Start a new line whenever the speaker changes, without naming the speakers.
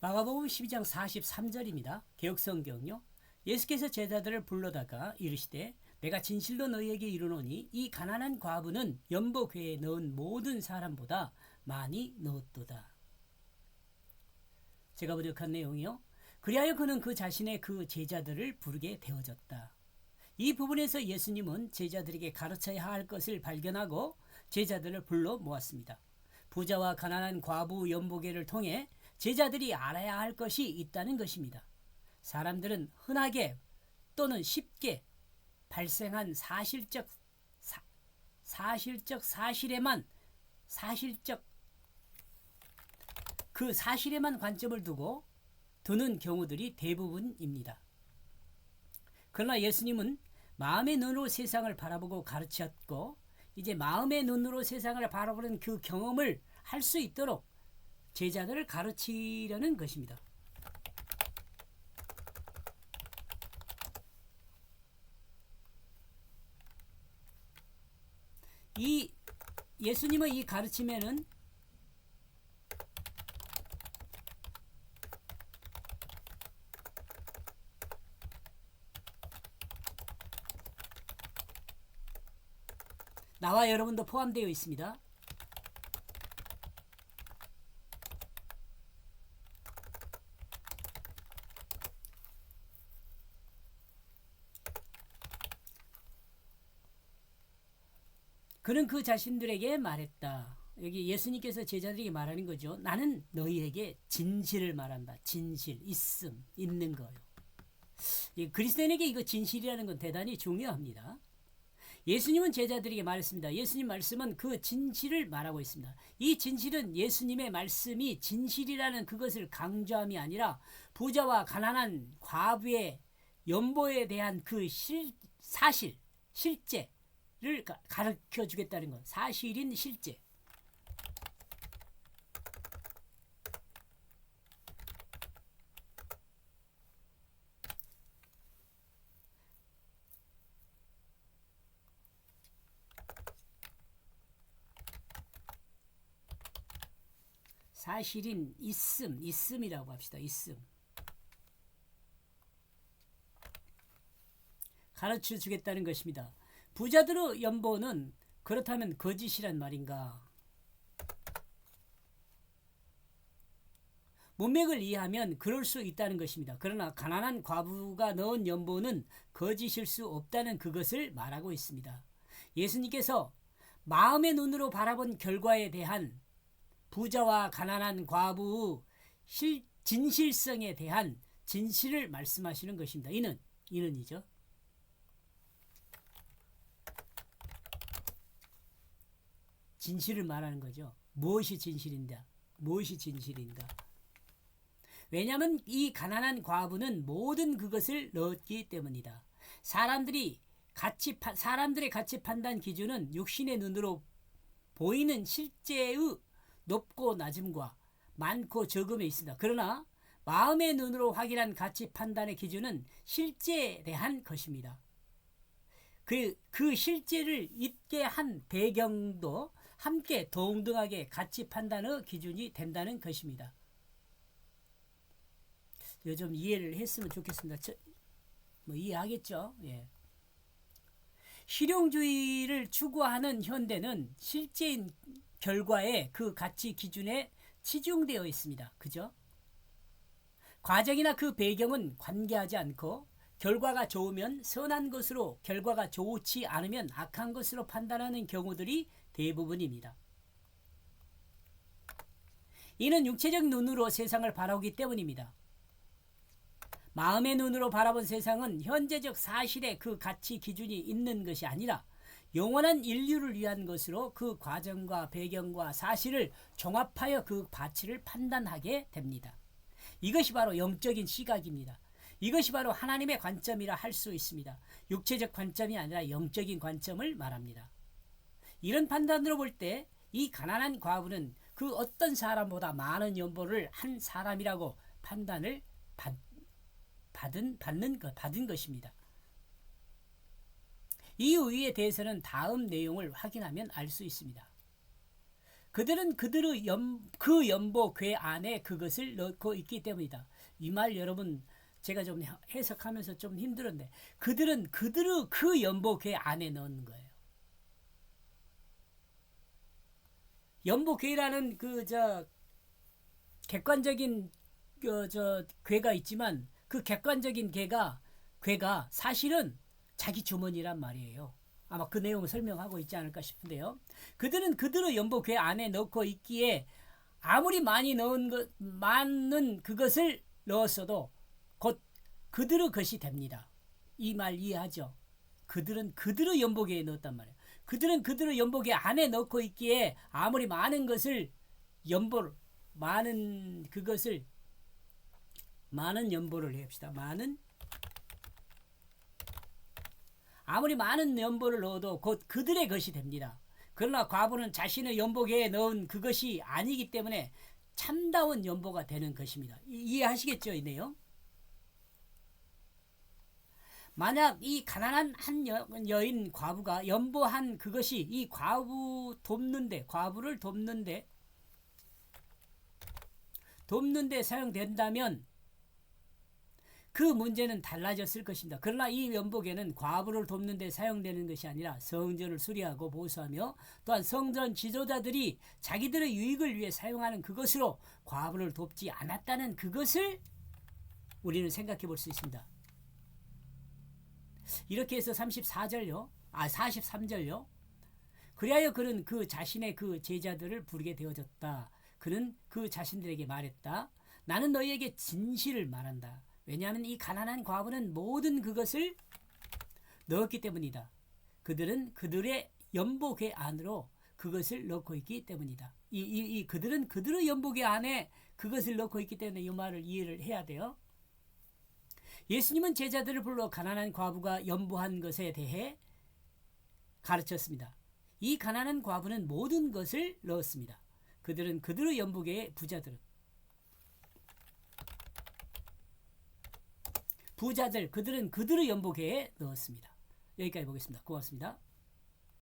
마가복음 12장 43절입니다. 개혁성경요. 예수께서 제자들을 불러다가 이르시되 내가 진실로 너희에게 이르노니 이 가난한 과부는 연복회에 넣은 모든 사람보다 많이 넣었도다. 제가 번역한 내용이요. 그리하여 그는 그 자신의 그 제자들을 부르게 되어졌다. 이 부분에서 예수님은 제자들에게 가르쳐야 할 것을 발견하고 제자들을 불러 모았습니다. 부자와 가난한 과부 연보계를 통해 제자들이 알아야 할 것이 있다는 것입니다. 사람들은 흔하게 또는 쉽게 발생한 사실적 사, 사실적 사실에만 사실적 그 사실에만 관점을 두고 두는 경우들이 대부분입니다. 그러나 예수님은 마음의 눈으로 세상을 바라보고 가르쳤고 이제 마음의 눈으로 세상을 바라보는 그 경험을 할 수 있도록 제자들을 가르치려는 것입니다. 이 예수님의 이 가르침에는 나와 여러분도 포함되어 있습니다. 그는 그 자신들에게 말했다. 여기 예수님께서 제자들에게 말하는 거죠. 나는 너희에게 진실을 말한다. 진실, 있음, 있는 거요. 이 그리스도인에게 이거 진실이라는 건 대단히 중요합니다. 예수님은 제자들에게 말했습니다. 예수님 말씀은 그 진실을 말하고 있습니다. 이 진실은 예수님의 말씀이 진실이라는 그것을 강조함이 아니라 부자와 가난한 과부의 연보에 대한 그 실, 사실, 실제 를 가- 가르쳐 주겠다는 것. 사실인 실제. 사실인 있음, 있음이라고 합시다. 있음. 가르쳐 주겠다는 것입니다. 부자들의 연보는 그렇다면 거짓이란 말인가? 문맥을 이해하면 그럴 수 있다는 것입니다. 그러나 가난한 과부가 넣은 연보는 거짓일 수 없다는 그것을 말하고 있습니다. 예수님께서 마음의 눈으로 바라본 결과에 대한 부자와 가난한 과부의 실, 진실성에 대한 진실을 말씀하시는 것입니다. 이는 이는이죠. 진실을 말하는 거죠. 무엇이 진실인가? 무엇이 진실인가? 왜냐하면 이 가난한 과부는 모든 그것을 넣었기 때문이다. 사람들이 가치 파- 사람들의 가치 판단 기준은 육신의 눈으로 보이는 실제의 높고 낮음과 많고 적음에 있습니다. 그러나 마음의 눈으로 확인한 가치 판단의 기준은 실제에 대한 것입니다. 그, 그 실제를 있게 한 배경도 함께 동등하게 가치 판단의 기준이 된다는 것입니다. 요즘 이해를 했으면 좋겠습니다. 저, 뭐 이해하겠죠? 예. 실용주의를 추구하는 현대는 실제인 결과에 그 가치 기준에 치중되어 있습니다. 그죠? 과정이나 그 배경은 관계하지 않고 결과가 좋으면 선한 것으로 결과가 좋지 않으면 악한 것으로 판단하는 경우들이 대부분입니다. 이는 육체적 눈으로 세상을 바라보기 때문입니다. 마음의 눈으로 바라본 세상은 현재적 사실의 그 가치 기준이 있는 것이 아니라 영원한 인류를 위한 것으로 그 과정과 배경과 사실을 종합하여 그 가치를 판단하게 됩니다. 이것이 바로 영적인 시각입니다. 이것이 바로 하나님의 관점이라 할 수 있습니다. 육체적 관점이 아니라 영적인 관점을 말합니다. 이런 판단으로 볼 때 이 가난한 과부는 그 어떤 사람보다 많은 연보를 한 사람이라고 판단을 받, 받은 받는 것 받은 것입니다. 이 우위에 대해서는 다음 내용을 확인하면 알 수 있습니다. 그들은 그들의 연, 그 연보 괴 안에 그것을 넣고 있기 때문이다. 이 말 여러분 제가 좀 해석하면서 좀 힘들었는데 그들은 그들의 그 연보 괴 안에 넣는 거예요. 연보 괴라는 그 저 객관적인 그저 괴가 있지만 그 객관적인 괴가 괴가 사실은 자기 주머니란 말이에요. 아마 그 내용을 설명하고 있지 않을까 싶은데요. 그들은 그들의 연보 괴 안에 넣고 있기에 아무리 많이 넣은 것 많은 그것을 넣었어도 곧 그들의 것이 됩니다. 이 말 이해하죠? 그들은 그들의 연복에 넣었단 말이에요. 그들은 그들의 연복에 안에 넣고 있기에 아무리 많은 것을 연보를 많은 그것을 많은 연보를 해봅시다. 많은 아무리 많은 연보를 넣어도 곧 그들의 것이 됩니다. 그러나 과부는 자신의 연복에 넣은 그것이 아니기 때문에 참다운 연보가 되는 것입니다. 이- 이해하시겠죠, 이 내용? 만약 이 가난한 한 여, 여인 과부가 연보한 그것이 이 과부 돕는데 과부를 돕는데 돕는데 사용된다면 그 문제는 달라졌을 것입니다. 그러나 이 연복에는 과부를 돕는 데 사용되는 것이 아니라 성전을 수리하고 보수하며 또한 성전 지도자들이 자기들의 유익을 위해 사용하는 그것으로 과부를 돕지 않았다는 그것을 우리는 생각해 볼 수 있습니다. 이렇게 해서 34절요. 아 43절요. 그리하여 그는 그 자신의 그 제자들을 부르게 되어졌다. 그는 그 자신들에게 말했다. 나는 너희에게 진실을 말한다. 왜냐하면 이 가난한 과부는 모든 그것을 넣었기 때문이다. 그들은 그들의 연복의 안으로 그것을 넣고 있기 때문이다. 이, 이, 이 그들은 그들의 연복의 안에 그것을 넣고 있기 때문에 이 말을 이해를 해야 돼요. 예수님은 제자들을 불러 가난한 과부가 연보한 것에 대해 가르쳤습니다. 이 가난한 과부는 모든 것을 넣었습니다. 그들은 그들의 연복의 부자들은 부자들 그들은 그들의 연복에 넣었습니다. 여기까지 보겠습니다. 고맙습니다.